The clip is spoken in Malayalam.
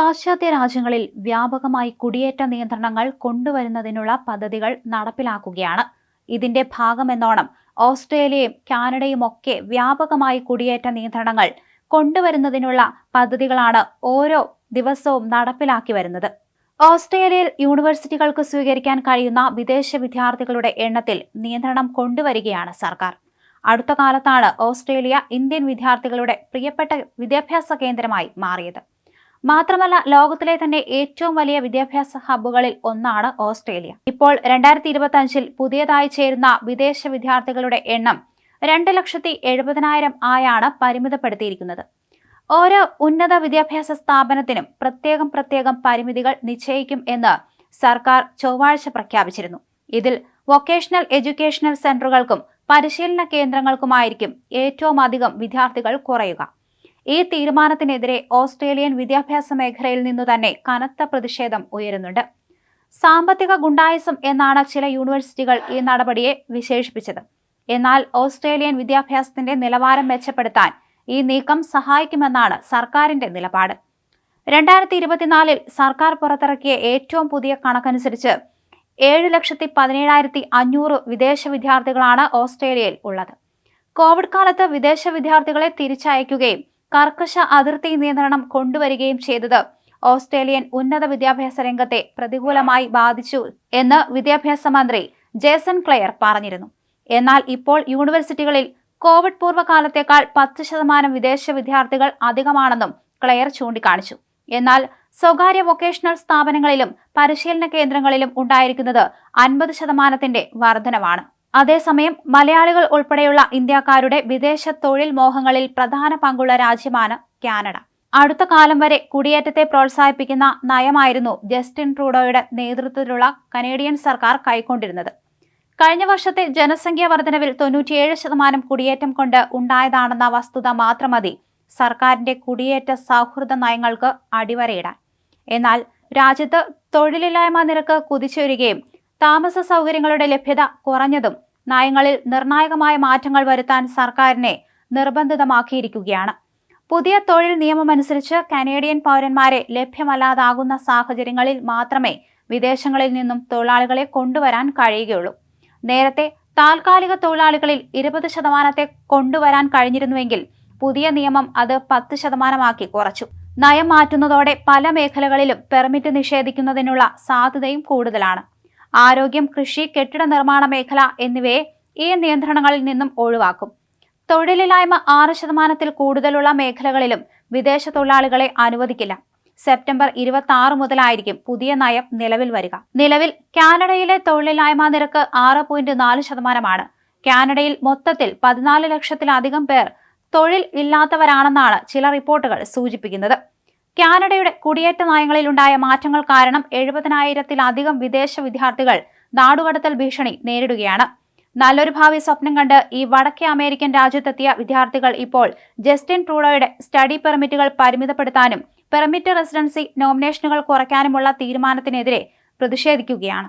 പാശ്ചാത്യ രാജ്യങ്ങളിൽ വ്യാപകമായി കുടിയേറ്റ നിയന്ത്രണങ്ങൾ കൊണ്ടുവരുന്നതിനുള്ള പദ്ധതികൾ നടപ്പിലാക്കുകയാണ്. ഇതിന്റെ ഭാഗമെന്നോണം ഓസ്ട്രേലിയയും കാനഡയും ഒക്കെ വ്യാപകമായി കുടിയേറ്റ നിയന്ത്രണങ്ങൾ കൊണ്ടുവരുന്നതിനുള്ള പദ്ധതികളാണ് ഓരോ ദിവസവും നടപ്പിലാക്കി വരുന്നത്. ഓസ്ട്രേലിയയിൽ യൂണിവേഴ്സിറ്റികൾക്ക് സ്വീകരിക്കാൻ കഴിയുന്ന വിദേശ വിദ്യാർത്ഥികളുടെ എണ്ണത്തിൽ നിയന്ത്രണം കൊണ്ടുവരികയാണ് സർക്കാർ. അടുത്ത കാലത്താണ് ഓസ്ട്രേലിയ ഇന്ത്യൻ വിദ്യാർത്ഥികളുടെ പ്രിയപ്പെട്ട വിദ്യാഭ്യാസ കേന്ദ്രമായി മാറിയത്. മാത്രമല്ല ലോകത്തിലെ തന്നെ ഏറ്റവും വലിയ വിദ്യാഭ്യാസ ഹബ്ബുകളിൽ ഒന്നാണ് ഓസ്ട്രേലിയ. ഇപ്പോൾ രണ്ടായിരത്തി ഇരുപത്തി അഞ്ചിൽ പുതിയതായി ചേരുന്ന വിദേശ വിദ്യാർത്ഥികളുടെ എണ്ണം രണ്ട് ലക്ഷത്തി എഴുപതിനായിരം ആയാണ് പരിമിതപ്പെടുത്തിയിരിക്കുന്നത്. ഓരോ ഉന്നത വിദ്യാഭ്യാസ സ്ഥാപനത്തിനും പ്രത്യേകം പ്രത്യേകം പരിമിതികൾ നിശ്ചയിക്കും എന്ന് സർക്കാർ ചൊവ്വാഴ്ച പ്രഖ്യാപിച്ചിരുന്നു. ഇതിൽ വൊക്കേഷണൽ എഡ്യൂക്കേഷണൽ സെന്ററുകൾക്കും പരിശീലന കേന്ദ്രങ്ങൾക്കുമായിരിക്കും ഏറ്റവും അധികം വിദ്യാർത്ഥികൾ കുറയുക. ഈ തീരുമാനത്തിനെതിരെ ഓസ്ട്രേലിയൻ വിദ്യാഭ്യാസ മേഖലയിൽ നിന്നു തന്നെ കനത്ത പ്രതിഷേധം ഉയരുന്നുണ്ട്. സാമ്പത്തിക ഗുണ്ടായസം എന്നാണ് ചില യൂണിവേഴ്സിറ്റികൾ ഈ നടപടിയെ വിശേഷിപ്പിച്ചത്. എന്നാൽ ഓസ്ട്രേലിയൻ വിദ്യാഭ്യാസത്തിന്റെ നിലവാരം മെച്ചപ്പെടുത്താൻ ഈ നീക്കം സഹായിക്കുമെന്നാണ് സർക്കാരിന്റെ നിലപാട്. രണ്ടായിരത്തി ഇരുപത്തിനാലിൽ സർക്കാർ പുറത്തിറക്കിയ ഏറ്റവും പുതിയ കണക്കനുസരിച്ച് ഏഴ് ലക്ഷത്തി പതിനേഴായിരത്തി അഞ്ഞൂറ് വിദേശ വിദ്യാർത്ഥികളാണ് ഓസ്ട്രേലിയയിൽ ഉള്ളത്. കോവിഡ് കാലത്ത് വിദേശ വിദ്യാർത്ഥികളെ തിരിച്ചയക്കുകയും കർക്കശ അതിർത്തി നിയന്ത്രണം കൊണ്ടുവരികയും ചെയ്തത്. ഓസ്ട്രേലിയൻ ഉന്നത വിദ്യാഭ്യാസ രംഗത്തെ പ്രതികൂലമായി ബാധിച്ചു എന്ന് വിദ്യാഭ്യാസ മന്ത്രി ജേസൺ ക്ലെയർ പറഞ്ഞിരുന്നു. എന്നാൽ ഇപ്പോൾ യൂണിവേഴ്സിറ്റികളിൽ കോവിഡ് പൂർവകാലത്തേക്കാൾ പത്ത് ശതമാനം വിദേശ വിദ്യാർത്ഥികൾ അധികമാണെന്നും ക്ലെയർ ചൂണ്ടിക്കാണിച്ചു. എന്നാൽ സ്വകാര്യ വൊക്കേഷണൽ സ്ഥാപനങ്ങളിലും പരിശീലന കേന്ദ്രങ്ങളിലും ഉണ്ടായിരിക്കുന്നത് അൻപത് ശതമാനത്തിന്റെ വർധനവാണ്. അതേസമയം മലയാളികൾ ഉൾപ്പെടെയുള്ള ഇന്ത്യക്കാരുടെ വിദേശ തൊഴിൽ മോഹങ്ങളിൽ പ്രധാന പങ്കുള്ള രാജ്യമാണ് കാനഡ. അടുത്ത കാലം വരെ കുടിയേറ്റത്തെ പ്രോത്സാഹിപ്പിക്കുന്ന നയമായിരുന്നു ജസ്റ്റിൻ ട്രൂഡോയുടെ നേതൃത്വത്തിലുള്ള കനേഡിയൻ സർക്കാർ കൈക്കൊണ്ടിരുന്നത്. കഴിഞ്ഞ വർഷത്തെ ജനസംഖ്യാ വർധനവിൽ തൊണ്ണൂറ്റിയേഴ് ശതമാനം കുടിയേറ്റം കൊണ്ട് ഉണ്ടായതാണെന്ന വസ്തുത മാത്രം മതി സർക്കാരിന്റെ കുടിയേറ്റ സൗഹൃദ നയങ്ങൾക്ക് അടിവരയിടാൻ. എന്നാൽ രാജ്യത്ത് തൊഴിലില്ലായ്മ നിരക്ക് കുതിച്ചുയരുകയും താമസ സൗകര്യങ്ങളുടെ ലഭ്യത കുറഞ്ഞതും നയങ്ങളിൽ നിർണായകമായ മാറ്റങ്ങൾ വരുത്താൻ സർക്കാരിനെ നിർബന്ധിതമാക്കിയിരിക്കുകയാണ്. പുതിയ തൊഴിൽ നിയമമനുസരിച്ച് കനേഡിയൻ പൗരന്മാരെ ലഭ്യമല്ലാതാകുന്ന സാഹചര്യങ്ങളിൽ മാത്രമേ വിദേശങ്ങളിൽ നിന്നും തൊഴിലാളികളെ കൊണ്ടുവരാൻ കഴിയുകയുള്ളൂ. നേരത്തെ താൽക്കാലിക തൊഴിലാളികളിൽ ഇരുപത് ശതമാനത്തെ കൊണ്ടുവരാൻ കഴിഞ്ഞിരുന്നുവെങ്കിൽ പുതിയ നിയമം അത് പത്ത് ശതമാനമാക്കി കുറച്ചു. നയം മാറ്റുന്നതോടെ പല മേഖലകളിലും പെർമിറ്റ് നിഷേധിക്കുന്നതിനുള്ള സാധ്യതയും കൂടുതലാണ്. ആരോഗ്യം കൃഷി കെട്ടിട നിർമ്മാണ മേഖല എന്നിവയെ ഈ നിയന്ത്രണങ്ങളിൽ നിന്നും ഒഴിവാക്കും. തൊഴിലില്ലായ്മ ആറ് ശതമാനത്തിൽ കൂടുതലുള്ള മേഖലകളിലും വിദേശ തൊഴിലാളികളെ അനുവദിക്കില്ല. സെപ്റ്റംബർ ഇരുപത്തി ആറ് മുതലായിരിക്കും പുതിയ നയം നിലവിൽ വരിക. നിലവിൽ കാനഡയിലെ തൊഴിലില്ലായ്മ നിരക്ക് ആറ് പോയിന്റ് നാല് ശതമാനമാണ്. കാനഡയിൽ മൊത്തത്തിൽ പതിനാല് ലക്ഷത്തിലധികം പേർ തൊഴിൽ ഇല്ലാത്തവരാണെന്നാണ് ചില റിപ്പോർട്ടുകൾ സൂചിപ്പിക്കുന്നത്. കാനഡയുടെ കുടിയേറ്റ നയങ്ങളിലുണ്ടായ മാറ്റങ്ങൾ കാരണം എഴുപതിനായിരത്തിലധികം വിദേശ വിദ്യാർത്ഥികൾ നാടുകടത്തൽ ഭീഷണി നേരിടുകയാണ്. നല്ലൊരു ഭാവി സ്വപ്നം കണ്ട് ഈ വടക്കേ അമേരിക്കൻ രാജ്യത്തെത്തിയ വിദ്യാർത്ഥികൾ ഇപ്പോൾ ജസ്റ്റിൻ ട്രൂഡോയുടെ സ്റ്റഡി പെർമിറ്റുകൾ പരിമിതപ്പെടുത്താനും പെർമിറ്റ് റെസിഡൻസി നോമിനേഷനുകൾ കുറയ്ക്കാനുമുള്ള തീരുമാനത്തിനെതിരെ പ്രതിഷേധിക്കുകയാണ്.